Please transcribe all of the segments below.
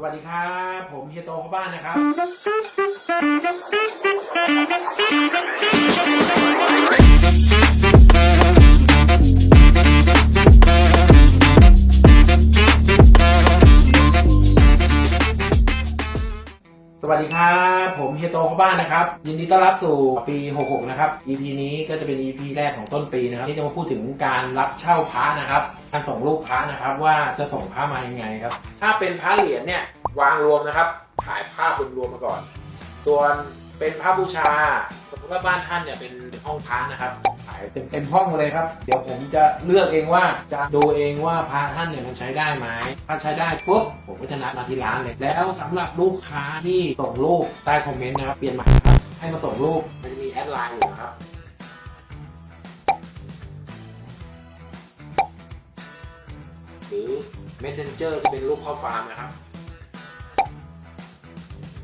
สวัสดีครับ ผมเฮียโตพ่อบ้านนะครับ สวัสดีครับ ผมเฮียโตพ่อบ้านนะครับ ยินดีต้อนรับสู่ปี 66 นะครับ EP นี้ก็จะเป็น EP แรกของต้นปีนะครับ ที่จะมาพูดถึงการรับเช่าพระนะครับ การส่งรูปพระนะครับ ว่าจะส่งพระมายังไงครับ ถ้าเป็นพระเหรียญเนี่ยวางรวมนะครับถ่ายภาพรวมรวมมาก่อน ส่วนเป็นพระบูชาสมมติว่าบ้านท่านเนี่ยเป็นห้องพระนะครับายเต็มเต็มห้องเลยครับ เดี๋ยวผมจะเลือกเองว่าจะดูเองว่าพระท่านเนี่ยมันใช้ได้ไหมถ้าใช้ได้ปุ๊บผมก็จะนัดมาที่ร้านเลย แล้วสำหรับลูกค้าที่ส่งรูปใต้คอมเมนต์นะครับเปลี่ยนใหม่ครับให้มาส่งรูปมันจะมีแอดไลน์อยู่นะครับหรือ Messenger จะเป็นรูปข้อความนะครับ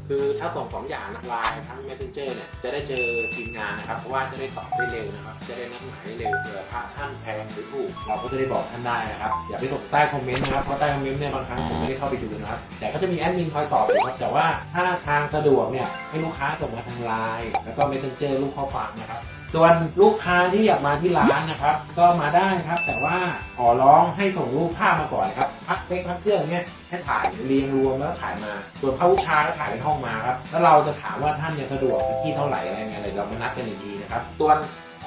คือถ้าส่งสองอย่างนะไลน์ทั้ง Messenger เนี่ยจะได้เจอทีมงานนะครับ เพราะว่าจะได้ตอบได้เร็วนะครับ จะได้นัดหมายได้เร็วเผื่อพระท่านแพงหรือถูก เราก็จะได้บอกท่านได้นะครับ อย่าไปตกใต้คอมเมนต์นะครับเพราะใต้คอมเมนต์เนี่ยบางครั้งผมไม่ได้เข้าไปดูนะครับ แต่ก็จะมีแอดมินคอยตอบอยู่ครับแต่ว่าถ้าทางสะดวกเนี่ยให้ลูกค้าส่งมาทางไลน์แล้วก็ Messenger รูปข้อความนะครับ ส่วนลูกค้าที่อยากมาที่ร้านนะครับ ก็มาได้ครับ แต่ว่าขอร้องให้ส่งรูปภาพมาก่อนครับพักเล็กพักเครื่องเนี่ยให้ถ่ายเรียงรวมแล้วถ่ายมา ส่วนพระวิชาก็ถ่ายในห้องมาครับแล้วเราจะถามว่าท่านเนี่ยสะดวกที่เท่าไหร่อะไรเงี้ยเลยเรามานัดกันอีกทีนะครับส่วน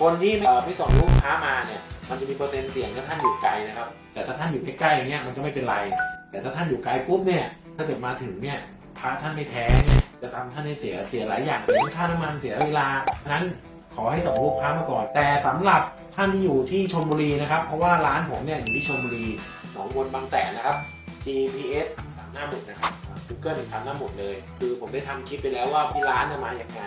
คนที่ไม่ส่งรูปค้ามาเนี่ยมันจะมีเปอร์เซ็นต์เสี่ยงถ้าท่านอยู่ไกลนะครับ แต่ถ้าท่านอยู่ใกล้ๆอย่างเงี้ยมันก็ไม่เป็นไร แต่ถ้าท่านอยู่ไกลปุ๊บเนี่ยถ้าเกิดมาถึงเนี่ยพระท่านไม่แท้เนี่ยจะทำท่านให้เสียเสียหลายอย่างเสียค่าน้ำมันเสียเวลาฉะนั้น ขอให้ส่งรูปพระมาก่อน แต่สำหรับท่านที่อยู่ที่ชลบุรีนะครับ เพราะว่าร้านผมเนี่ยอยู่ที่ชลบุรีหนองบนบางแสนนะครับ GPS ตามหน้าหมุดนะครับ Google ตามหน้าหมุดเลย คือผมได้ทำคลิปไปแล้วว่าที่ร้านจะมาอย่างไง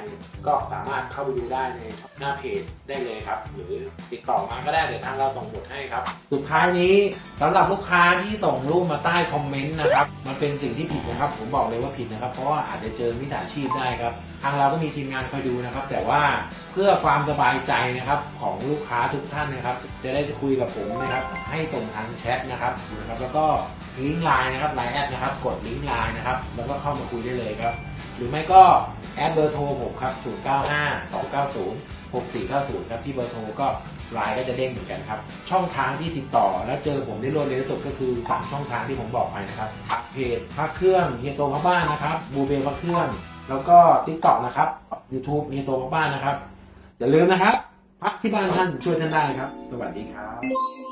ก็สามารถเข้าไปดูได้ในหน้าเพจได้เลยครับ หรือติดต่อมาก็ได้เดี๋ยวทางเราส่งหมุดให้ครับ สุดท้ายนี้สำหรับลูกค้าที่ส่งรูปมาใต้คอมเมนต์นะครับ มันเป็นสิ่งที่ผิดนะครับ ผมบอกเลยว่าผิดนะครับ เพราะว่าอาจจะเจอมิจฉาชีพได้ครับ ทางเราก็มีทีมงานคอยดูนะครับ แต่ว่าเพื่อความสบายใจนะครับของลูกค้าทุกท่านนะครับ จะได้คุยกับผมนะครับ ให้ส่งทางแชทนะครับนะครับ แล้วก็ลิงก์ไลน์นะครับไลน์แอดนะครับ กดลิงก์ไลน์นะครับ แล้วก็เข้ามาคุยได้เลยครับ หรือไม่ก็แอดเบอร์โทรผมครับ 095 290 6490 ครับที่เบอร์โทรก็ไลน์ก็จะเด้งเหมือนกันครับ ช่องทางที่ติดต่อและเจอผมได้รวดเร็วที่สุดก็คือ 3 ช่องทางที่ผมบอกไปนะครับเพจพักเครื่องเฮียโตพักบ้านนะครับบูเบพักเครื่อง แล้วก็ TikTok นะครับ YouTube เฮียโตพักบ้านนะครับ อย่าลืมนะครับพักที่บ้านท่านช่วยท่านได้ครับ สวัสดีครับ